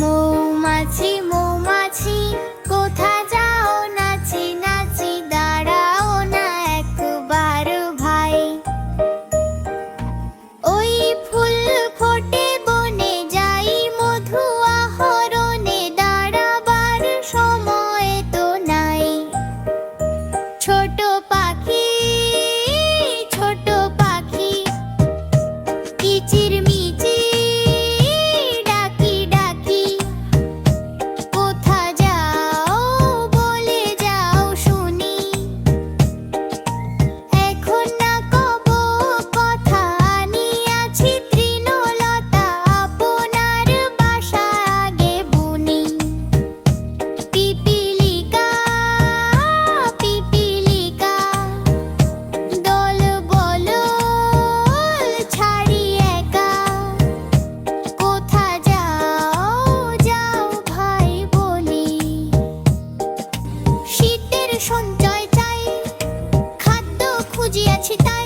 মৌমাছি মৌমাছি, কোথা যাও নাচি নাচি, দাঁড়াও না একবার ভাই। ওই ফুল ফোটে বনে যাই, মধু আহরণে দাঁড়াবার সময় তো নাই। ছোট পাখি ছোট পাখি, কিচির সঞ্চয় চাই। খাদ্য খুঁজিয়াছি তাই